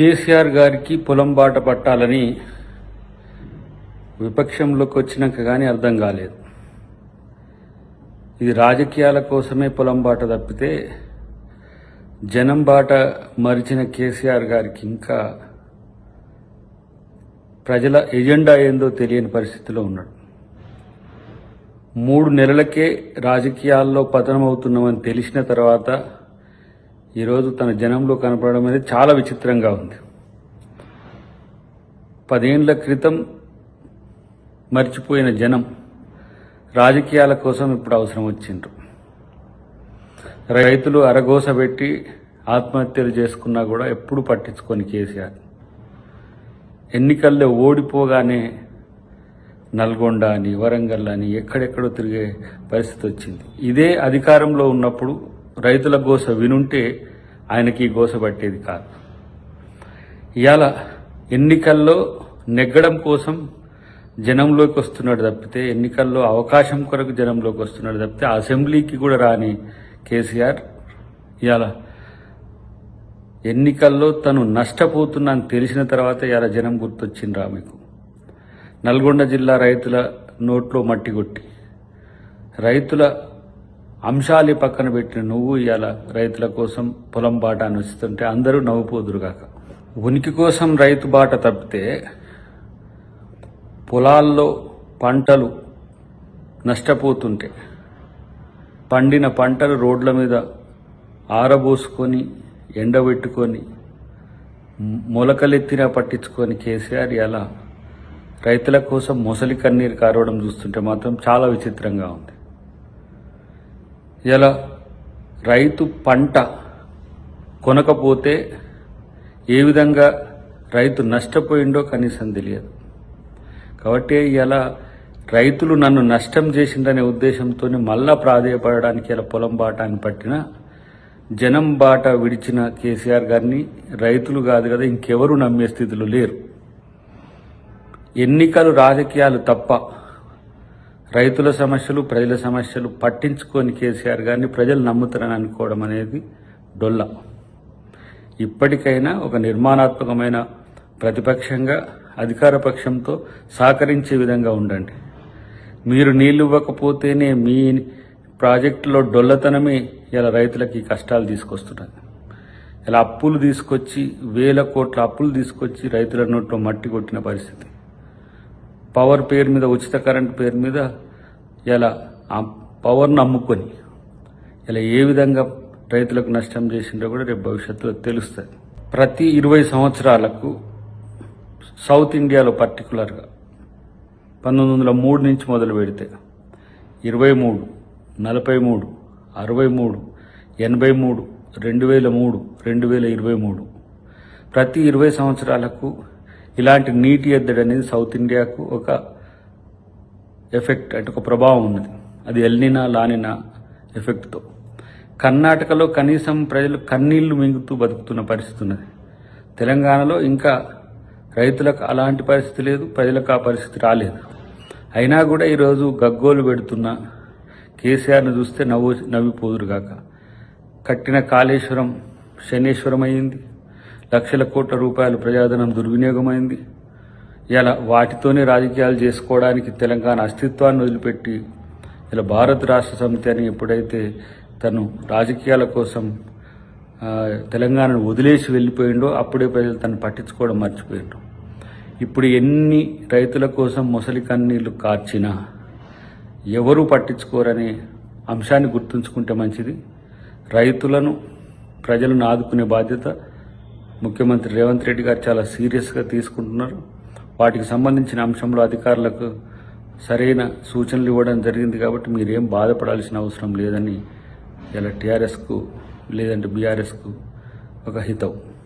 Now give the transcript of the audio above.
కేసీఆర్ గారికి పొలం బాట పట్టాలని విపక్షంలోకి వచ్చినాక కానీ అర్థం కాలేదు. ఇది రాజకీయాల కోసమే పొలం బాట తప్పితే జనం బాట మరిచిన కేసీఆర్ గారికి ఇంకా ప్రజల ఎజెండా ఏందో తెలియని పరిస్థితిలో ఉన్నాడు. మూడు నెలలకే రాజకీయాల్లో పతనమవుతున్నామని తెలిసిన తర్వాత ఈరోజు తన జనంలో కనపడడం అనేది చాలా విచిత్రంగా ఉంది. పదేండ్ల క్రితం మర్చిపోయిన జనం రాజకీయాల కోసం ఇప్పుడు అవసరం వచ్చిండ్రు. రైతులు అరగోస పెట్టి ఆత్మహత్యలు చేసుకున్నా కూడా ఎప్పుడు పట్టించుకొని కేసీఆర్. ఎన్నికల్లో ఓడిపోగానే నల్గొండ అని వరంగల్ అని ఎక్కడెక్కడో తిరిగే పరిస్థితి వచ్చింది. ఇదే అధికారంలో ఉన్నప్పుడు రైతుల గోస వినుంటే ఆయనకి గోస పట్టేది కాదు. ఇవాళ ఎన్నికల్లో నెగ్గడం కోసం జనంలోకి వస్తున్నాడు తప్పితే ఎన్నికల్లో అవకాశం కొరకు జనంలోకి వస్తున్నాడు తప్పితే అసెంబ్లీకి కూడా రాని కేసీఆర్ ఇవాళ ఎన్నికల్లో తను నష్టపోతున్నాను తెలిసిన తర్వాత ఇవాళ జనం గుర్తొచ్చిండ్రా మీకు. నల్గొండ జిల్లా రైతుల నోట్లో మట్టి కొట్టి రైతుల అంశాలు పక్కన పెట్టిన నువ్వు ఇవాళ రైతుల కోసం పొలం బాట అని వస్తుంటే అందరూ నవ్వుపోదురుగాక. ఉనికి కోసం రైతు బాట తప్పితే పొలాల్లో పంటలు నష్టపోతుంటే పండిన పంటలు రోడ్ల మీద ఆరబోసుకొని ఎండబెట్టుకొని మ్- మొలకలెత్తినా పట్టించుకొని కేసీఆర్ ఇలా రైతుల కోసం మొసలి కన్నీరు కారవడం చూస్తుంటే మాత్రం చాలా విచిత్రంగా ఉంది. ఇలా రైతు పంట కొనకపోతే ఏ విధంగా రైతు నష్టపోయిండో కనీసం తెలియదు. కాబట్టి ఇలా రైతులు నన్ను నష్టం చేసిందనే ఉద్దేశంతో మళ్ళా ప్రాధేయపడడానికి ఇలా పొలం బాట అని పట్టిన జనం బాట విడిచిన కేసీఆర్ గారిని రైతులు కాదు కదా ఇంకెవరు నమ్మే స్థితిలో లేరు. ఎన్నికలు రాజకీయాలు తప్ప రైతుల సమస్యలు ప్రజల సమస్యలు పట్టించుకొని కేసీఆర్ గారిని ప్రజలు నమ్ముతారని అనుకోవడం అనేది డొల్ల. ఇప్పటికైనా ఒక నిర్మాణాత్మకమైన ప్రతిపక్షంగా అధికార పక్షంతో సహకరించే విధంగా ఉండండి. మీరు నీళ్ళు ఇవ్వకపోతేనే మీ ప్రాజెక్టులో డొల్లతనమే ఇలా రైతులకి కష్టాలు తీసుకొస్తున్నది ఇలా అప్పులు తీసుకొచ్చి వేల కోట్ల అప్పులు తీసుకొచ్చి రైతుల నోట్లో మట్టి కొట్టిన పరిస్థితి. పవర్ పేరు మీద ఉచిత కరెంట్ పేరు మీద ఇలా ఆ పవర్ను అమ్ముకొని ఇలా ఏ విధంగా రైతులకు నష్టం చేసిండో కూడా రేపు భవిష్యత్తులో తెలుస్తుంది ప్రతి ఇరవై సంవత్సరాలకు సౌత్ ఇండియాలో పర్టికులర్గా పంతొమ్మిది వందల మూడు నుంచి మొదలు పెడితే ఇరవై మూడు నలభై మూడు అరవై మూడు ఎనభై మూడు రెండు వేల మూడు రెండు వేల ఇరవై మూడు. ప్రతి ఇరవై సంవత్సరాలకు ఇలాంటి నీటి ఎద్దడి అనేది సౌత్ ఇండియాకు ఒక ఎఫెక్ట్ అంటే ఒక ప్రభావం ఉన్నది. అది ఎల్నినా లానినా ఎఫెక్ట్తో. కర్ణాటకలో కనీసం ప్రజలు కన్నీళ్ళు మింగుతూ బతుకుతున్న పరిస్థితి ఉన్నది. తెలంగాణలో ఇంకా రైతులకు అలాంటి పరిస్థితి లేదు ప్రజలకు ఆ పరిస్థితి రాలేదు. అయినా కూడా ఈరోజు గగ్గోలు పెడుతున్న కేసీఆర్ను చూస్తే నవ్వు నవ్విపోదురుగాక కట్టిన కాళేశ్వరం శనేశ్వరం అయింది లక్షల కోట్ల రూపాయలు ప్రజాధనం దుర్వినియోగమైంది. ఇలా వాటితోనే రాజకీయాలు చేసుకోవడానికి తెలంగాణ అస్తిత్వాన్ని వదిలిపెట్టి ఇలా భారత రాష్ట్ర సమితి అని ఎప్పుడైతే తను రాజకీయాల కోసం తెలంగాణను వదిలేసి వెళ్ళిపోయిండో అప్పుడే ప్రజలు తను పట్టించుకోవడం మర్చిపోయిండు ఇప్పుడు ఎన్ని రైతుల కోసం మొసలి కన్నీళ్ళు కార్చినా ఎవరూ పట్టించుకోరనే అంశాన్ని గుర్తుంచుకుంటే మంచిది. రైతులను ప్రజలను ఆదుకునే బాధ్యత ముఖ్యమంత్రి రేవంత్ రెడ్డి గారు చాలా సీరియస్గా తీసుకుంటున్నారు. వాటికి సంబంధించిన అంశంలో అధికారులకు సరైన సూచనలు ఇవ్వడం జరిగింది కాబట్టి మీరేం బాధపడాల్సిన అవసరం లేదని ఇలా టీఆర్ఎస్కు లేదంటే బీఆర్ఎస్కు ఒక హితవు.